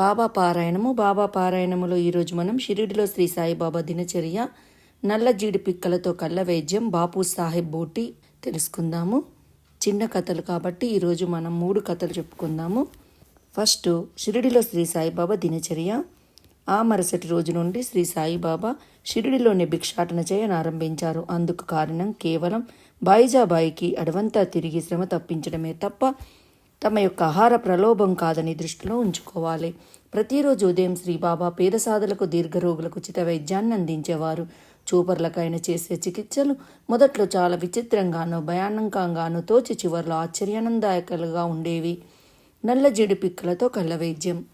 బాబా పారాయణము. బాబా పారాయణములో ఈరోజు మనం షిరిడిలో శ్రీ సాయిబాబా దినచర్య నల్ల జీడి పిక్కలతో కళ్ళ వైద్యం బాపు సాహెబ్ బోటి తెలుసుకుందాము. చిన్న కథలు కాబట్టి ఈరోజు మనం మూడు కథలు చెప్పుకుందాము. ఫస్ట్ షిరిడిలో శ్రీ సాయిబాబా దినచర్య. ఆ మరుసటి రోజు నుండి శ్రీ సాయిబాబా షిరిడిలోని భిక్షాటన చేయనారంభించారు అందుకు కారణం కేవలం బాయిజాబాయికి అడవంతా తిరిగి శ్రమ తప్పించడమే తప్ప తమ యొక్క ఆహార ప్రలోభం కాదని దృష్టిలో ఉంచుకోవాలి. ప్రతిరోజు ఉదయం శ్రీబాబా పేద సాధులకు దీర్ఘరోగులకు ఉచిత వైద్యాన్ని అందించేవారు. చూపర్లకైన చేసే చికిత్సలు మొదట్లో చాలా విచిత్రంగానూ భయానకంగానూ తోచి చివరిలో ఆశ్చర్యానందాయకాలుగా ఉండేవి. నల్ల జీడి పిక్కలతో కళ్ళ వైద్యం.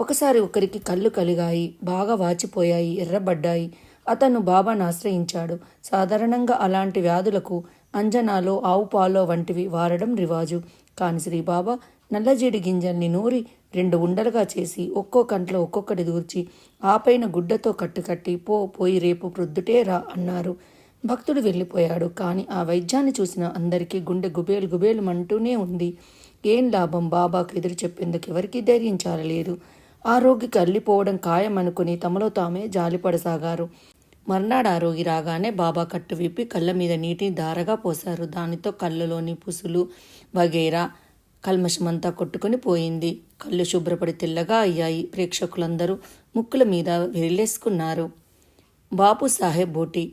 ఒకసారి ఒకరికి కళ్ళు కలిగాయి బాగా వాచిపోయాయి ఎర్రబడ్డాయి. అతను బాబాను ఆశ్రయించాడు. సాధారణంగా అలాంటి వ్యాధులకు అంజనాలో ఆవు పాలో వంటివి వాడడం రివాజు. కాని శ్రీబాబా నల్లజీడి గింజల్ని నూరి రెండు ఉండలుగా చేసి ఒక్కో కంట్లో ఒక్కొక్కటి దూర్చి ఆపైన గుడ్డతో కట్టుకట్టి పో పోయి రేపు ప్రొద్దుటే రా అన్నారు. భక్తుడు వెళ్ళిపోయాడు. కానీ ఆ వైద్యాన్ని చూసిన అందరికీ గుండె గుబేలు గుబేలు మంటూనే ఉంది. ఏం లాభం బాబాకు ఎదురు చెప్పేందుకు ఎవరికీ ధైర్యం చాలలేదు. ఆ రోగికి అల్లిపోవడం ఖాయమనుకుని తమలో తామే జాలిపడసాగారు. మర్నాడు ఆ రోగి రాగానే బాబా కట్టు విప్పి కళ్ళ మీద నీటిని దారగా పోశారు. దానితో కళ్ళలోని పుసులు వగైరా కల్మషమంతా కొట్టుకొని పోయింది. కళ్ళు శుభ్రపడి తెల్లగా అయ్యాయి. ప్రేక్షకులందరూ ముక్కుల మీద విరిలేసుకున్నారు. బాపు సాహెబ్ బోటి.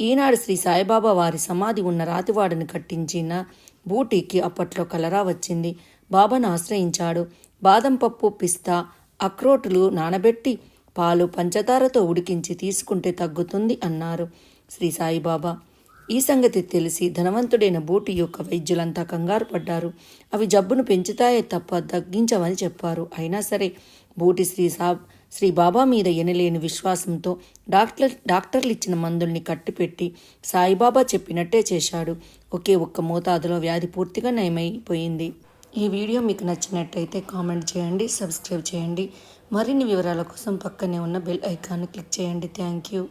ఈనాడు శ్రీ సాయిబాబా వారి సమాధి ఉన్న రాతివాడని కట్టించిన బూటీకి అప్పట్లో కలరా వచ్చింది. బాబాను ఆశ్రయించాడు. బాదం పప్పు పిస్తా అక్రోటులు నానబెట్టి పాలు పంచదారతో ఉడికించి తీసుకుంటే తగ్గుతుంది అన్నారు శ్రీ సాయిబాబా. ఈ సంగతి తెలిసి ధనవంతుడైన బూటి యొక్క వైద్యులంతా కంగారు పడ్డారు. అవి జబ్బును పెంచుతాయే తప్ప తగ్గించవని చెప్పారు. అయినా సరే బూటి శ్రీ సా శ్రీ బాబా మీద ఎనలేని విశ్వాసంతో డాక్టర్ డాక్టర్లు ఇచ్చిన మందుల్ని కట్టిపెట్టి సాయిబాబా చెప్పినట్టే చేశాడు. ఒకే ఒక్క మోతాదులో వ్యాధి పూర్తిగా నయమైపోయింది. ఈ వీడియో మీకు నచ్చినట్టయితే కామెంట్ చేయండి సబ్స్క్రైబ్ చేయండి. మరిన్ని వివరాల కోసం పక్కనే ఉన్న బెల్ ఐకాన్ క్లిక్ చేయండి. Thank you.